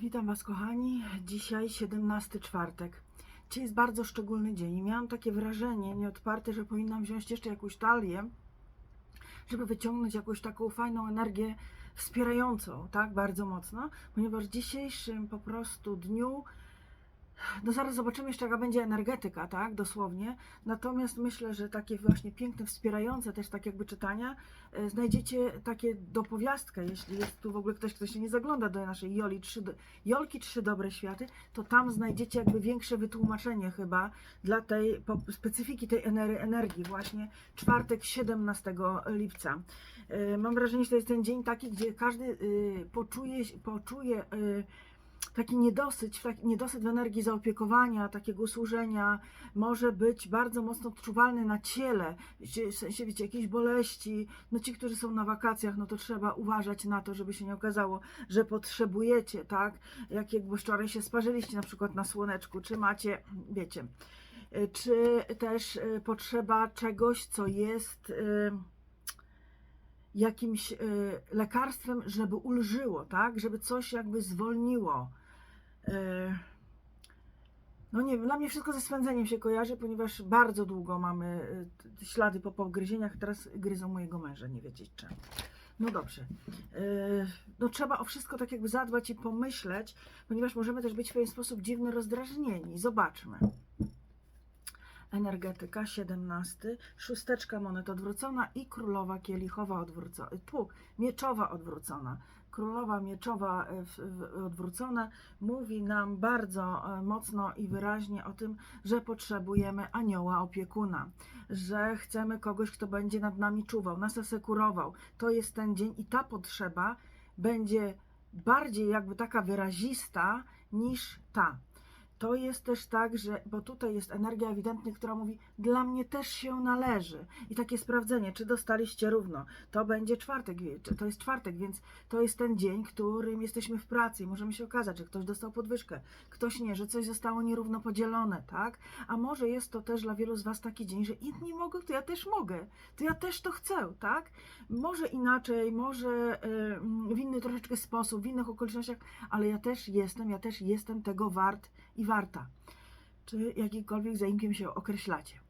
Witam Was, kochani. Dzisiaj 17 czwartek. Dzisiaj jest bardzo szczególny dzień miałam takie wrażenie nieodparte, że powinnam wziąć jeszcze jakąś talię, żeby wyciągnąć jakąś taką fajną energię wspierającą, tak, bardzo mocno, ponieważ w dzisiejszym po prostu dniu no zaraz zobaczymy jeszcze, jaka będzie energetyka, tak, dosłownie. Natomiast myślę, że takie właśnie piękne, wspierające też tak jakby czytania, e, znajdziecie takie dopowiastkę, jeśli jest tu w ogóle ktoś, kto się nie zagląda do naszej Joli, Jolki Trzy Dobre Światy, to tam znajdziecie jakby większe wytłumaczenie chyba dla tej po, specyfiki tej ener- energii właśnie czwartek 17 lipca. E, Mam wrażenie, że to jest ten dzień taki, gdzie każdy y, poczuje, poczuje y, taki niedosyt, taki niedosyt w energii zaopiekowania, takiego służenia może być bardzo mocno odczuwalny na ciele, w sensie, wiecie, jakieś boleści. No ci, którzy są na wakacjach, no to trzeba uważać na to, żeby się nie okazało, że potrzebujecie, tak? Jak jakby wczoraj się sparzyliście na przykład na słoneczku, czy macie, wiecie, y, czy też y, potrzeba czegoś, co jest y, jakimś lekarstwem, żeby ulżyło, tak? Żeby coś jakby zwolniło. Y, No nie wiem, dla mnie wszystko ze swędzeniem się kojarzy, ponieważ bardzo długo mamy y, ślady po pogryzieniach, teraz gryzą mojego męża, nie wiedzieć czemu. No dobrze. Y, No trzeba o wszystko tak jakby zadbać i pomyśleć, ponieważ możemy też być w pewien sposób dziwny rozdrażnieni. Zobaczmy. Energetyka 17, szósteczka monet odwrócona i królowa kielichowa odwrócona, tu, mieczowa odwrócona. Królowa mieczowa e, odwrócona mówi nam bardzo e, mocno i wyraźnie o tym, że potrzebujemy anioła opiekuna, że chcemy kogoś, kto będzie nad nami czuwał, nas asekurował. To jest ten dzień i ta potrzeba będzie bardziej jakby taka wyrazista niż ta. To jest też tak, że, bo tutaj jest energia ewidentnie, która mówi, dla mnie też się należy. I takie sprawdzenie, czy dostaliście równo. To będzie czwartek, to jest czwartek, więc to jest ten dzień, którym jesteśmy w pracy i możemy się okazać, że ktoś dostał podwyżkę, ktoś nie, że coś zostało nierówno podzielone, tak? A może jest to też dla wielu z Was taki dzień, że inni mogą, to ja też mogę, to ja też to chcę, tak? Może inaczej, może w inny troszeczkę sposób, w innych okolicznościach, ale ja też jestem, ja też jestem tego wart i warta. Czy jakikolwiek zaimkiem się określacie.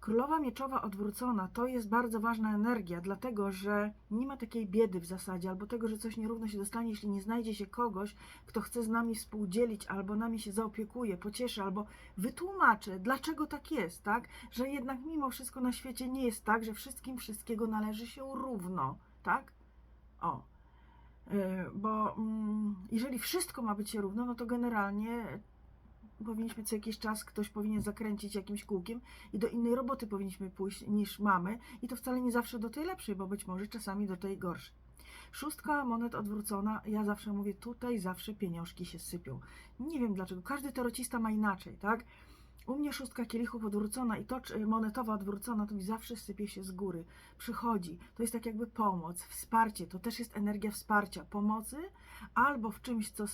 Królowa Mieczowa odwrócona to jest bardzo ważna energia, dlatego że nie ma takiej biedy w zasadzie, albo tego, że coś nierówno się dostanie, jeśli nie znajdzie się kogoś, kto chce z nami współdzielić, albo nami się zaopiekuje, pocieszy, albo wytłumaczy, dlaczego tak jest, tak? Że jednak mimo wszystko na świecie nie jest tak, że wszystkim wszystkiego należy się równo, tak? O. Yy, Bo mm, jeżeli wszystko ma być się równo, no to generalnie powinniśmy co jakiś czas, ktoś powinien zakręcić jakimś kółkiem i do innej roboty powinniśmy pójść niż mamy i to wcale nie zawsze do tej lepszej, bo być może czasami do tej gorszej. Szóstka monet odwrócona, ja zawsze mówię, tutaj zawsze pieniążki się sypią. Nie wiem dlaczego, każdy tarocista ma inaczej, tak? U mnie szóstka kielichów odwrócona i to monetowa odwrócona, to mi zawsze sypie się z góry. Przychodzi. To jest tak jakby pomoc, wsparcie. To też jest energia wsparcia, pomocy albo w czymś, co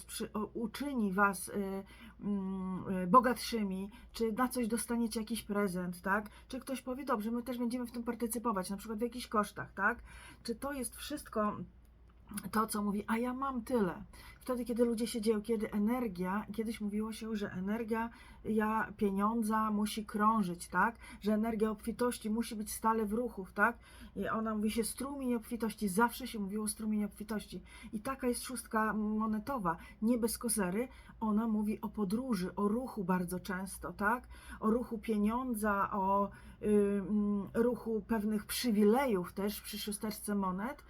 uczyni was y, mm, y, bogatszymi, czy na coś dostaniecie jakiś prezent, tak? Czy ktoś powie, dobrze, my też będziemy w tym partycypować, na przykład w jakichś kosztach, tak? Czy to jest wszystko to, co mówi, a ja mam tyle. Wtedy, kiedy ludzie się dzieją, kiedy energia, kiedyś mówiło się, że energia ja, pieniądza musi krążyć, tak? Że energia obfitości musi być stale w ruchu, tak? I ona mówi się strumień obfitości, zawsze się mówiło strumień obfitości. I taka jest szóstka monetowa, nie bez kozery. Ona mówi o podróży, o ruchu bardzo często, tak? O ruchu pieniądza, o ruchu pewnych przywilejów też przy szósteczce monet.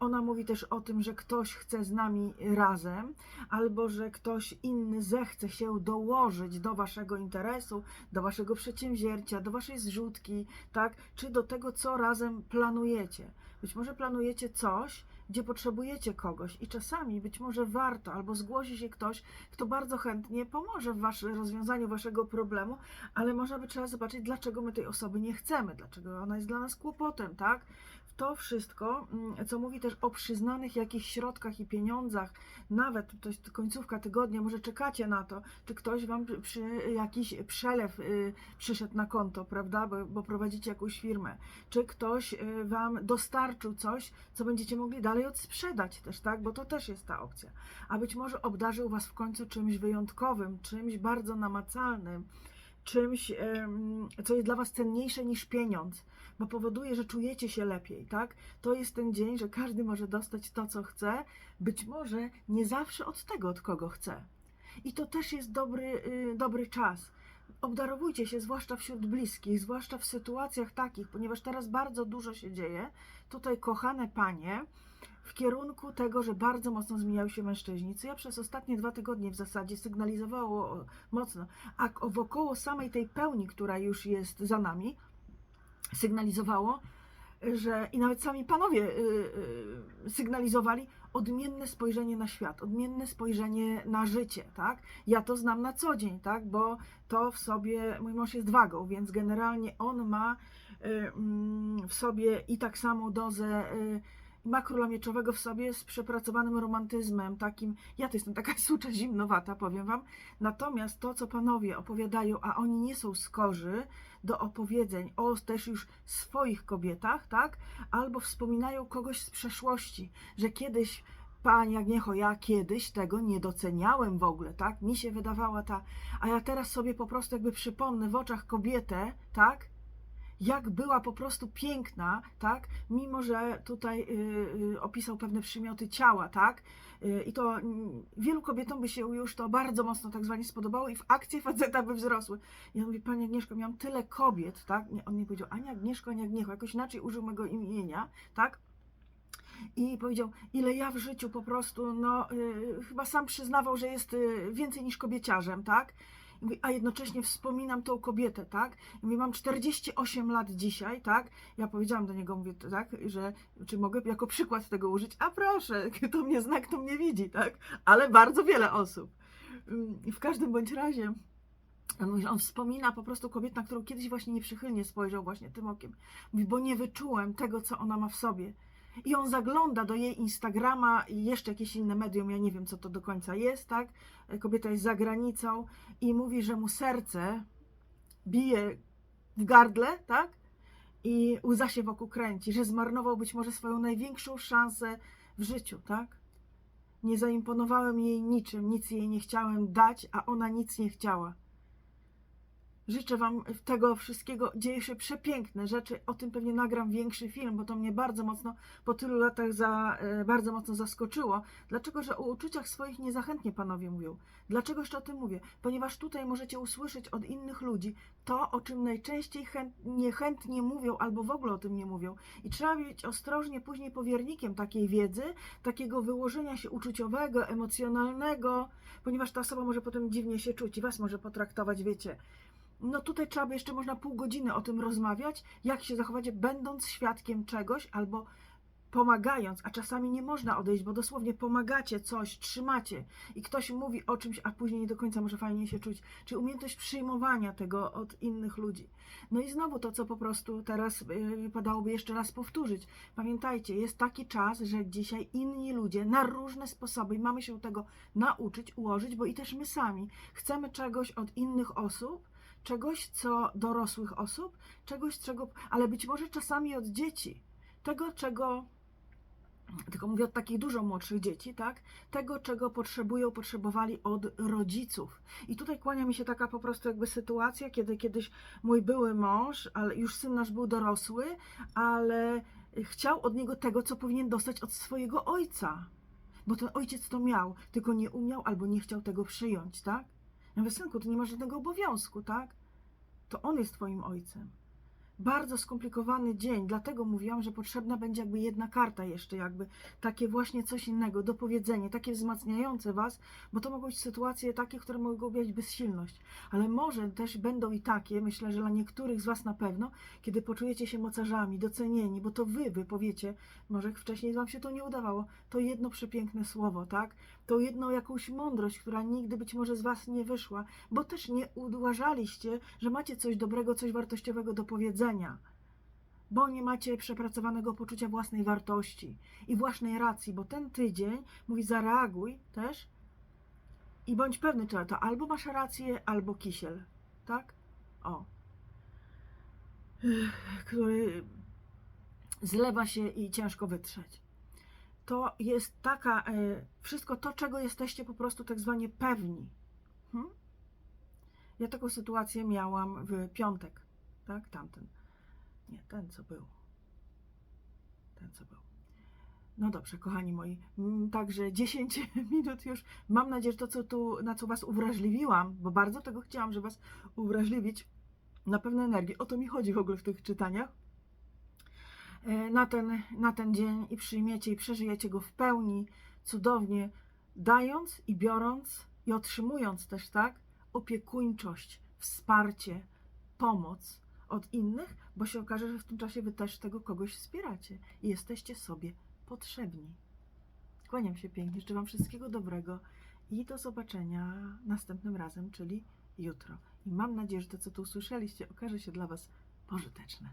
Ona mówi też o tym, że ktoś chce z nami razem, albo że ktoś inny zechce się dołożyć do waszego interesu, do waszego przedsięwzięcia, do waszej zrzutki, tak? Czy do tego, co razem planujecie. Być może planujecie coś, gdzie potrzebujecie kogoś i czasami być może warto, albo zgłosi się ktoś, kto bardzo chętnie pomoże w wasz, rozwiązaniu waszego problemu, ale może by trzeba zobaczyć, dlaczego my tej osoby nie chcemy, dlaczego ona jest dla nas kłopotem, tak? To wszystko, mm, co mówi też o przyznanych jakichś środkach i pieniądzach, nawet to jest końcówka tygodnia, może czekacie na to, czy ktoś wam przy- jakiś przelew y, przyszedł na konto, prawda, bo, bo prowadzicie jakąś firmę, czy ktoś y, wam dostarczył coś, co będziecie mogli dalej odsprzedać też, tak, bo to też jest ta opcja. A być może obdarzył was w końcu czymś wyjątkowym, czymś bardzo namacalnym, czymś, co jest dla Was cenniejsze niż pieniądz, bo powoduje, że czujecie się lepiej, tak? To jest ten dzień, że każdy może dostać to, co chce, być może nie zawsze od tego, od kogo chce. I to też jest dobry, y, dobry czas. Obdarowujcie się, zwłaszcza wśród bliskich, zwłaszcza w sytuacjach takich, ponieważ teraz bardzo dużo się dzieje. Tutaj, kochane panie, kierunku tego, że bardzo mocno zmieniają się mężczyźni, co ja przez ostatnie dwa tygodnie w zasadzie sygnalizowało mocno, a wokoło samej tej pełni, która już jest za nami, sygnalizowało, że i nawet sami panowie y, y, sygnalizowali odmienne spojrzenie na świat, odmienne spojrzenie na życie, tak? Ja to znam na co dzień, tak? Bo to w sobie, mój mąż jest wagą, więc generalnie on ma y, mm, w sobie i tak samo dozę ma króla w sobie z przepracowanym romantyzmem, takim, ja to jestem taka sucza zimnowata, powiem wam, natomiast to, co panowie opowiadają, a oni nie są skorzy do opowiedzeń o też już swoich kobietach, tak, albo wspominają kogoś z przeszłości, że kiedyś Pani Agniecho, ja kiedyś tego nie doceniałem w ogóle, tak? Mi się wydawała ta, a ja teraz sobie po prostu jakby przypomnę w oczach kobietę, tak? Jak była po prostu piękna, tak? Mimo, że tutaj y, y, opisał pewne przymioty ciała, tak? Y, I to mm, wielu kobietom by się już to bardzo mocno tak zwanie spodobało i w akcje faceta by wzrosły. Ja mówię, Pani Agnieszko, miałam tyle kobiet, tak? Nie, on nie powiedział ani Agnieszko, ani Agniecho, jakoś inaczej użył mego imienia, tak? I powiedział, ile ja w życiu po prostu, no, chyba sam przyznawał, że jest więcej niż kobieciarzem, tak? A jednocześnie wspominam tą kobietę, tak? I mówię, mam 48 lat dzisiaj, tak? Ja powiedziałam do niego, mówię, tak, że czy mogę jako przykład tego użyć? A proszę, kto mnie zna, kto mnie widzi, tak? Ale bardzo wiele osób. I w każdym bądź razie on wspomina po prostu kobietę, na którą kiedyś właśnie nieprzychylnie spojrzał właśnie tym okiem. Mówi, bo nie wyczułem tego, co ona ma w sobie. I on zagląda do jej Instagrama i jeszcze jakieś inne medium, ja nie wiem, co to do końca jest, tak? Kobieta jest za granicą i mówi, że mu serce bije w gardle, tak? I łza się wokół kręci, że zmarnował być może swoją największą szansę w życiu, tak? Nie zaimponowałem jej niczym, nic jej nie chciałem dać, a ona nic nie chciała. Życzę Wam tego wszystkiego. Dzieje się przepiękne rzeczy. O tym pewnie nagram większy film, bo to mnie bardzo mocno po tylu latach za, e, bardzo mocno zaskoczyło. Dlaczego, że o uczuciach swoich niezachętnie panowie mówią? Dlaczego jeszcze o tym mówię? Ponieważ tutaj możecie usłyszeć od innych ludzi to, o czym najczęściej chęt, niechętnie mówią albo w ogóle o tym nie mówią. I trzeba być ostrożnie później powiernikiem takiej wiedzy, takiego wyłożenia się uczuciowego, emocjonalnego, ponieważ ta osoba może potem dziwnie się czuć i Was może potraktować, wiecie, no tutaj trzeba by jeszcze można pół godziny o tym rozmawiać, jak się zachować, będąc świadkiem czegoś albo pomagając, a czasami nie można odejść, bo dosłownie pomagacie coś, trzymacie i ktoś mówi o czymś, a później nie do końca może fajnie się czuć. Czy umiejętność przyjmowania tego od innych ludzi. No i znowu to, co po prostu teraz wypadałoby jeszcze raz powtórzyć. Pamiętajcie, jest taki czas, że dzisiaj inni ludzie na różne sposoby mamy się tego nauczyć, ułożyć, bo i też my sami chcemy czegoś od innych osób, czegoś, co dorosłych osób, czegoś, czego, ale być może czasami od dzieci. Tego, czego, tylko mówię od takich dużo młodszych dzieci, tak? Tego, czego potrzebują, potrzebowali od rodziców. I tutaj kłania mi się taka po prostu jakby sytuacja, kiedy kiedyś mój były mąż, ale już syn nasz był dorosły, ale chciał od niego tego, co powinien dostać od swojego ojca. Bo ten ojciec to miał, tylko nie umiał albo nie chciał tego przyjąć, tak? Ja mówię, synku, ty nie masz żadnego obowiązku, tak? To on jest twoim ojcem. Bardzo skomplikowany dzień, dlatego mówiłam, że potrzebna będzie jakby jedna karta jeszcze, jakby takie właśnie coś innego, dopowiedzenie, takie wzmacniające was, bo to mogą być sytuacje takie, które mogą objawiać bezsilność, ale może też będą i takie, myślę, że dla niektórych z was na pewno, kiedy poczujecie się mocarzami, docenieni, bo to wy wypowiecie, może wcześniej wam się to nie udawało, to jedno przepiękne słowo, tak? To jedną jakąś mądrość, która nigdy być może z was nie wyszła, bo też nie uważaliście, że macie coś dobrego, coś wartościowego do powiedzenia. Bo nie macie przepracowanego poczucia własnej wartości i własnej racji, bo ten tydzień mówi zareaguj też i bądź pewny, czy to albo masz rację, albo kisiel, tak? O. Który zlewa się i ciężko wytrzeć. To jest taka, e, wszystko to, czego jesteście po prostu tak zwanie pewni. Hmm? Ja taką sytuację miałam w piątek, tak? Tamten. Nie, ten co był. Ten co był. No dobrze, kochani moi. mm, Także 10 minut już. Mam nadzieję, że to, co tu, na co Was uwrażliwiłam, bo bardzo tego chciałam, żeby Was uwrażliwić na pewne energię. O to mi chodzi w ogóle w tych czytaniach. E, Na ten, na ten dzień i przyjmiecie i przeżyjecie go w pełni, cudownie, dając i biorąc i otrzymując też, tak, opiekuńczość, wsparcie, pomoc od innych, bo się okaże, że w tym czasie Wy też tego kogoś wspieracie i jesteście sobie potrzebni. Kłaniam się pięknie, życzę Wam wszystkiego dobrego i do zobaczenia następnym razem, czyli jutro. I mam nadzieję, że to, co tu usłyszeliście, okaże się dla Was pożyteczne.